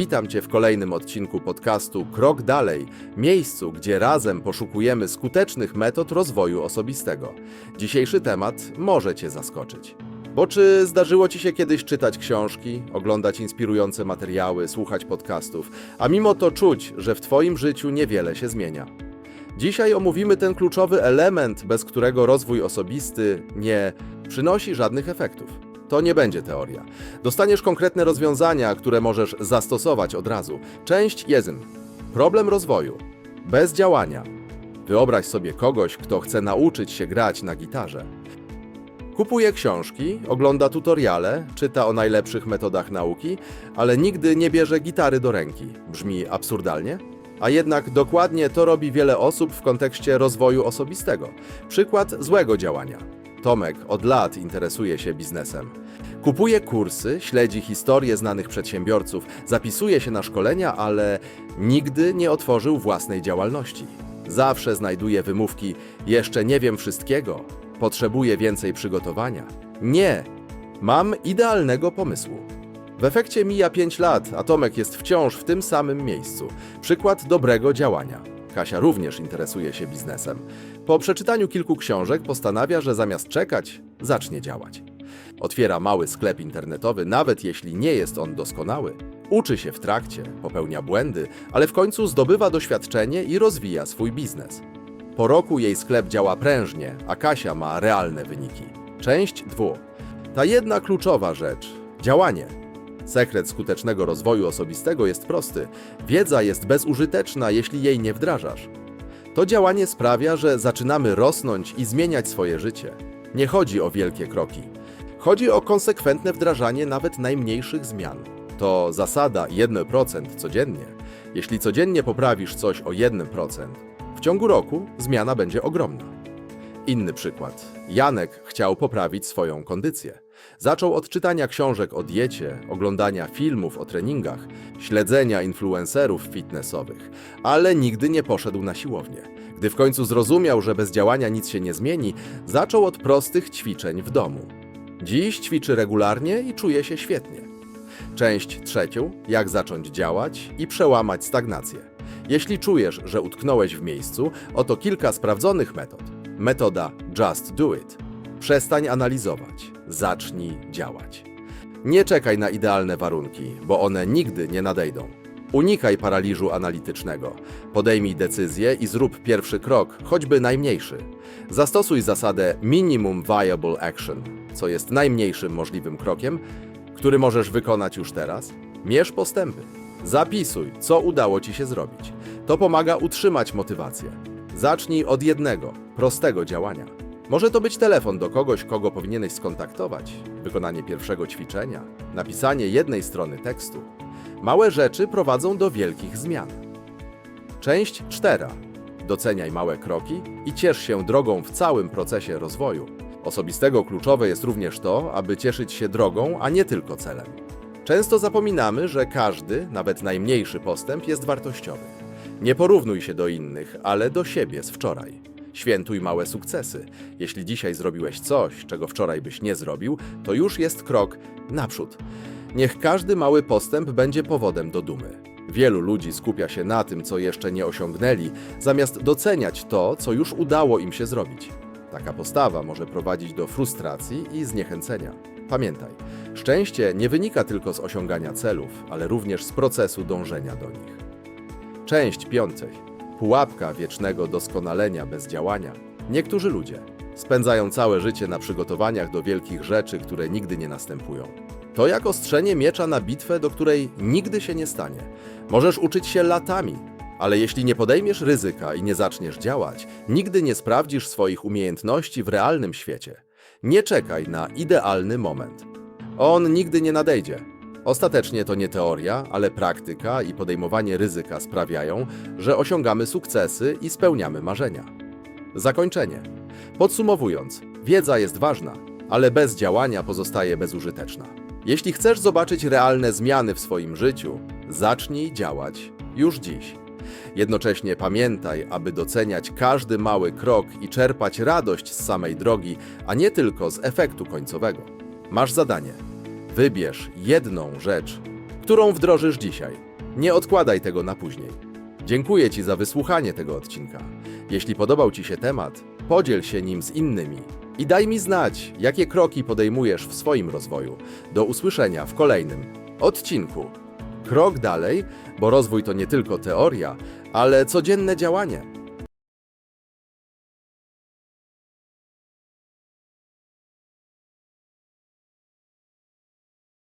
Witam Cię w kolejnym odcinku podcastu Krok Dalej, miejscu, gdzie razem poszukujemy skutecznych metod rozwoju osobistego. Dzisiejszy temat może Cię zaskoczyć. Bo czy zdarzyło Ci się kiedyś czytać książki, oglądać inspirujące materiały, słuchać podcastów, a mimo to czuć, że w Twoim życiu niewiele się zmienia? Dzisiaj omówimy ten kluczowy element, bez którego rozwój osobisty nie przynosi żadnych efektów. To nie będzie teoria. Dostaniesz konkretne rozwiązania, które możesz zastosować od razu. Część 1. Problem rozwoju. Bez działania. Wyobraź sobie kogoś, kto chce nauczyć się grać na gitarze. Kupuje książki, ogląda tutoriale, czyta o najlepszych metodach nauki, ale nigdy nie bierze gitary do ręki. Brzmi absurdalnie? A jednak dokładnie to robi wiele osób w kontekście rozwoju osobistego. Przykład złego działania. Tomek od lat interesuje się biznesem. Kupuje kursy, śledzi historie znanych przedsiębiorców, zapisuje się na szkolenia, ale nigdy nie otworzył własnej działalności. Zawsze znajduje wymówki: Jeszcze nie wiem wszystkiego, potrzebuję więcej przygotowania. Nie, mam idealnego pomysłu. W efekcie mija 5 lat, a Tomek jest wciąż w tym samym miejscu. Przykład dobrego działania. Kasia również interesuje się biznesem. Po przeczytaniu kilku książek postanawia, że zamiast czekać, zacznie działać. Otwiera mały sklep internetowy, nawet jeśli nie jest on doskonały. Uczy się w trakcie, popełnia błędy, ale w końcu zdobywa doświadczenie i rozwija swój biznes. Po roku jej sklep działa prężnie, a Kasia ma realne wyniki. Część 2. Ta jedna kluczowa rzecz działanie. Sekret skutecznego rozwoju osobistego jest prosty. Wiedza jest bezużyteczna, jeśli jej nie wdrażasz. To działanie sprawia, że zaczynamy rosnąć i zmieniać swoje życie. Nie chodzi o wielkie kroki. Chodzi o konsekwentne wdrażanie nawet najmniejszych zmian. To zasada 1% codziennie. Jeśli codziennie poprawisz coś o 1%, w ciągu roku zmiana będzie ogromna. Inny przykład. Janek chciał poprawić swoją kondycję. Zaczął od czytania książek o diecie, oglądania filmów o treningach, śledzenia influencerów fitnessowych, ale nigdy nie poszedł na siłownię. Gdy w końcu zrozumiał, że bez działania nic się nie zmieni, zaczął od prostych ćwiczeń w domu. Dziś ćwiczy regularnie i czuje się świetnie. Część trzecią: jak zacząć działać i przełamać stagnację. Jeśli czujesz, że utknąłeś w miejscu, oto kilka sprawdzonych metod. Metoda Just Do It. Przestań analizować, zacznij działać. Nie czekaj na idealne warunki, bo one nigdy nie nadejdą. Unikaj paraliżu analitycznego. Podejmij decyzję i zrób pierwszy krok, choćby najmniejszy. Zastosuj zasadę Minimum Viable Action, co jest najmniejszym możliwym krokiem, który możesz wykonać już teraz. Mierz postępy. Zapisuj, co udało Ci się zrobić. To pomaga utrzymać motywację. Zacznij od jednego, prostego działania. Może to być telefon do kogoś, kogo powinieneś skontaktować, wykonanie pierwszego ćwiczenia, napisanie jednej strony tekstu. Małe rzeczy prowadzą do wielkich zmian. Część cztera. Doceniaj małe kroki i ciesz się drogą w całym procesie rozwoju. Osobistego kluczowe jest również to, aby cieszyć się drogą, a nie tylko celem. Często zapominamy, że każdy, nawet najmniejszy postęp jest wartościowy. Nie porównuj się do innych, ale do siebie z wczoraj. Świętuj małe sukcesy. Jeśli dzisiaj zrobiłeś coś, czego wczoraj byś nie zrobił, to już jest krok naprzód. Niech każdy mały postęp będzie powodem do dumy. Wielu ludzi skupia się na tym, co jeszcze nie osiągnęli, zamiast doceniać to, co już udało im się zrobić. Taka postawa może prowadzić do frustracji i zniechęcenia. Pamiętaj, szczęście nie wynika tylko z osiągania celów, ale również z procesu dążenia do nich. Część piątej. Pułapka wiecznego doskonalenia bez działania. Niektórzy ludzie spędzają całe życie na przygotowaniach do wielkich rzeczy, które nigdy nie następują. To jak ostrzenie miecza na bitwę, do której nigdy się nie stanie. Możesz uczyć się latami, ale jeśli nie podejmiesz ryzyka i nie zaczniesz działać, nigdy nie sprawdzisz swoich umiejętności w realnym świecie. Nie czekaj na idealny moment. On nigdy nie nadejdzie. Ostatecznie to nie teoria, ale praktyka i podejmowanie ryzyka sprawiają, że osiągamy sukcesy i spełniamy marzenia. Zakończenie. Podsumowując, wiedza jest ważna, ale bez działania pozostaje bezużyteczna. Jeśli chcesz zobaczyć realne zmiany w swoim życiu, zacznij działać już dziś. Jednocześnie pamiętaj, aby doceniać każdy mały krok i czerpać radość z samej drogi, a nie tylko z efektu końcowego. Masz zadanie. Wybierz jedną rzecz, którą wdrożysz dzisiaj. Nie odkładaj tego na później. Dziękuję Ci za wysłuchanie tego odcinka. Jeśli podobał Ci się temat, podziel się nim z innymi i daj mi znać, jakie kroki podejmujesz w swoim rozwoju. Do usłyszenia w kolejnym odcinku. Krok dalej, bo rozwój to nie tylko teoria, ale codzienne działanie.